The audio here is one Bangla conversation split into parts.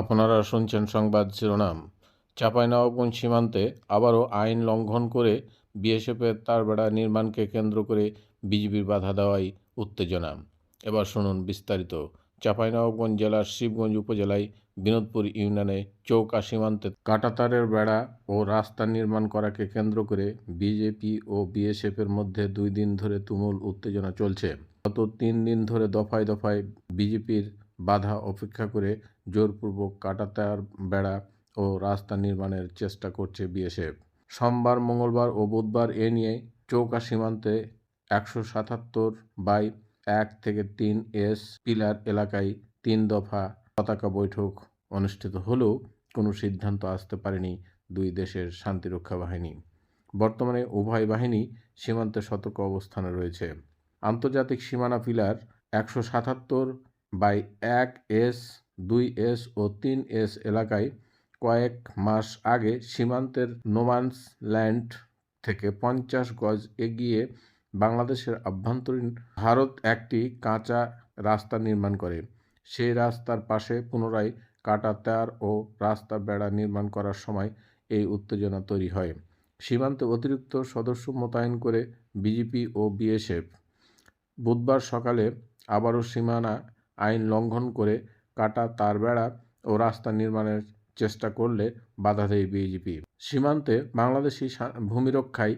আপনারা শুনছেন সংবাদ শিরোনাম। চাঁপাইনবাবগঞ্জ সীমান্তে আবারও আইন লঙ্ঘন করে বিএসএফের তার বেড়া নির্মাণকে কেন্দ্র করে বিজিবির বাধা দেওয়াই উত্তেজনা। এবার শুনুন বিস্তারিত। চাঁপাইনবাবগঞ্জ জেলার শিবগঞ্জ উপজেলায় বিনোদপুর ইউনিয়নে চৌকা সীমান্তে কাঁটাতারের বেড়া ও রাস্তা নির্মাণ করাকে কেন্দ্র করে বিজেপি ও বিএসএফের মধ্যে দুই দিন ধরে তুমুল উত্তেজনা চলছে। গত তিন দিন ধরে দফায় দফায় বিজেপির বাধা উপেক্ষা করে জোরপূর্বক কাটাতার বেড়া ও রাস্তা নির্মাণের চেষ্টা করছে বিএসএফ। সোমবার, মঙ্গলবার ও বুধবার এ নিয়ে চৌকা সীমান্তে একশো সাতাত্তর বাই এক থেকে তিন এস পিলার এলাকায় তিন দফা পতাকা বৈঠক অনুষ্ঠিত হলেও কোনো সিদ্ধান্ত আসতে পারেনি দুই দেশের শান্তিরক্ষা বাহিনী। বর্তমানে উভয় বাহিনী সীমান্তে সতর্ক অবস্থানে রয়েছে। আন্তর্জাতিক সীমানা পিলার একশো সাতাত্তর বাই এক এস, দুই এস ও তিন এস এলাকায় কয়েক মাস আগে সীমান্তের নোমান্স ল্যান্ড থেকে পঞ্চাশ গজ এগিয়ে বাংলাদেশের আভ্যন্তরীণ ভারত একটি কাঁচা রাস্তা নির্মাণ করে। সেই রাস্তার পাশে পুনরায় কাটা তার ও রাস্তা বেড়া নির্মাণ করার সময় এই উত্তেজনা তৈরি হয়। সীমান্তে অতিরিক্ত সদস্য মোতায়েন করে বিজেপি ও বিএসএফ। বুধবার সকালে আবারও সীমানা আইন লঙ্ঘন করে কাটা তার বেড়া ও রাস্তা নির্মাণের চেষ্টা করলে বাধা দেয় বিজেপি সীমান্তে বাংলাদেশি সা- ভূমি রক্ষায়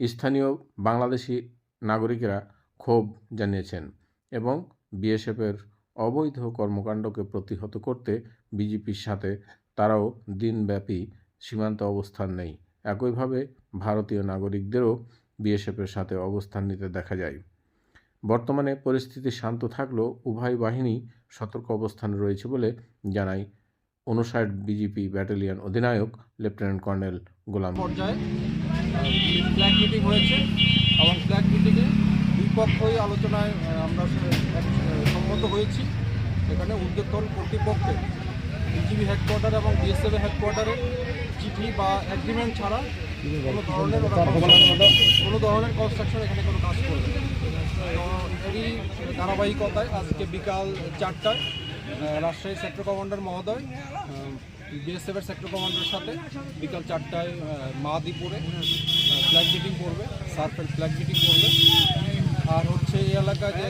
স্থানীয় বাংলাদেশি নাগরিকেরা ক্ষোভ জানিয়েছেন এবং বিএসএফের অবৈধ কর্মকাণ্ডকে প্রতিহত করতে বিজেপির সাথে তারাও দিনব্যাপী সীমান্ত অবস্থান নেই। একইভাবে ভারতীয় নাগরিকদেরও বিএসএফের সাথে অবস্থান নিতে দেখা যায়। বর্তমানে পরিস্থিতি শান্ত থাকলেও উভয় বাহিনী সতর্ক অবস্থানে রয়েছে বলে জানায় উনষাট বিজিপি ব্যাটালিয়ন অধিনায়ক লেফটেন্যান্ট কর্নেল গোলাম পর্যায়ে ফ্ল্যাগ হয়েছে এবং ফ্ল্যাগ মিটিংয়ে দুই পক্ষই আলোচনায় আমরা সম্মত হয়েছি। এখানে উদ্যোগতন কর্তৃপক্ষের বিজিবি হেডকোয়ার্টার এবং বিএসএফ হেডকোয়ার্টারে চিঠি বা এগ্রিমেন্ট ছাড়া কোনো ধরনের কোনো ধরনের কনস্ট্রাকশন এখানে কোনো কাজ করবে। এরই ধারাবাহিকতায় আজকে বিকাল চারটায় রাজশাহী সেক্টর কমান্ডার মহোদয় বিএসএফের সেক্টর কমান্ডারের সাথে বিকাল চারটায় মাদিপুরে ফ্ল্যাগ মিটিং করবে সার্ফের ফ্ল্যাগ মিটিং করবে আর হচ্ছে এই এলাকায় যে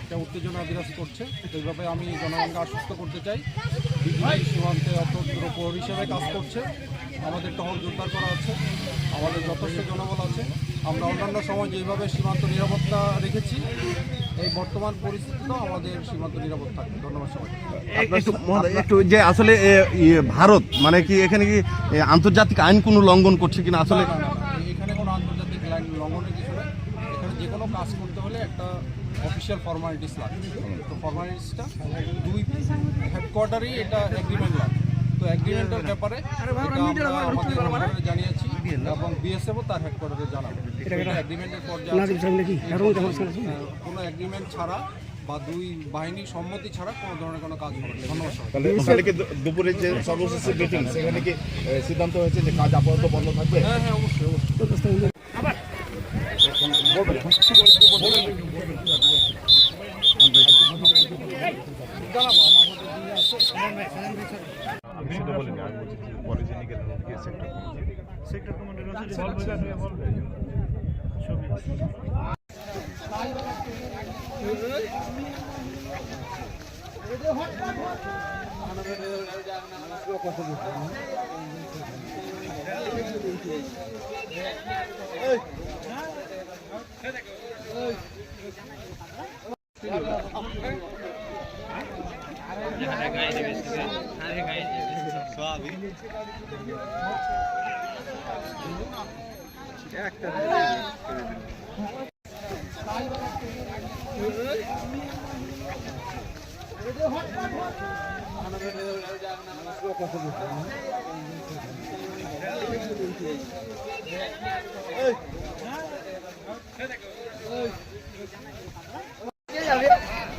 একটা উত্তেজনা বিরাজ করছে ব্যাপারে আমি জনগণকে আশ্বস্ত করতে চাই। বিজিবি সীমান্তে অতন্ত্র প্রহর হিসেবে কাজ করছে। আমাদের টহল জোরদার করা আছে আমাদের যথেষ্ট জনবল আছে। আমরা অন্যান্য সময় যেভাবে সীমান্ত নিরাপত্তা রেখেছি এই বর্তমান পরিস্থিতিতেও আমাদের সীমান্ত নিরাপদ থাকবে। ধন্যবাদ সবাই একটু একটু যে আসলে ভারত মানে কি এখানে কি আন্তর্জাতিক আইন কোনো লঙ্ঘন করছে কিনা? আসলে না, না, না, না, এখানে কোনো আন্তর্জাতিক লাইন লঙ্ঘনের কিছু নেই এখানে যে কোনো কাজ করতে হলে একটা অফিসিয়াল ফর্মালিটিস লাগে। তো ফর্মালিটিসটা দুই হেডকোয়ার্টারেই এটা এগ্রিমেন্ট লাগে। তো এগ্রিমেন্টের ব্যাপারে জানিয়েছি এবং বিএসএফও তার হেডকোয়ার্টারে জানাবে। এগ্রিমেন্টের পর্যায়ে কোনো এগ্রিমেন্ট ছাড়া বা দুই বাহিনীর সম্মতি ছাড়া কোনো ধরনের কোনো কাজ হবে ধন্যবাদ। তাহলে কি দুপুরে যে সর্বশেষ মিটিং সেখানে কি সিদ্ধান্ত হয়েছে যে কাজ আপাতত বন্ধ থাকবে? হ্যাঁ হ্যাঁ অবশ্যই অবশ্যই। সেটা বলিনি আমি বলছি যে পরে যে নিকেতন গিয়ে সেক্টর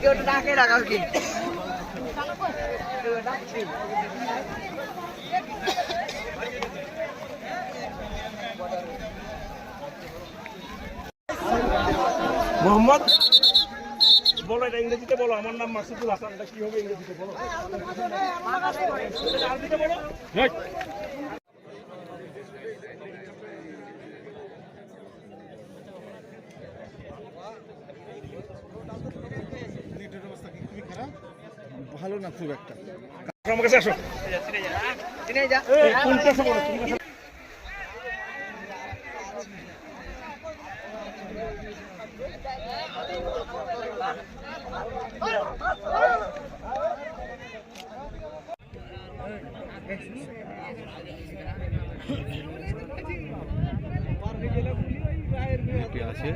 কেউ ডাকে রাখাও কি মোহাম্মদ? বলো এটা ইংরেজিতে বলো আমার নাম মাসুদুল হাসান এটা কি হবে ইংরেজিতে বলো? আরবিতে বলো। ভালো না খুব একটা? আমার কাছে আসো। আছে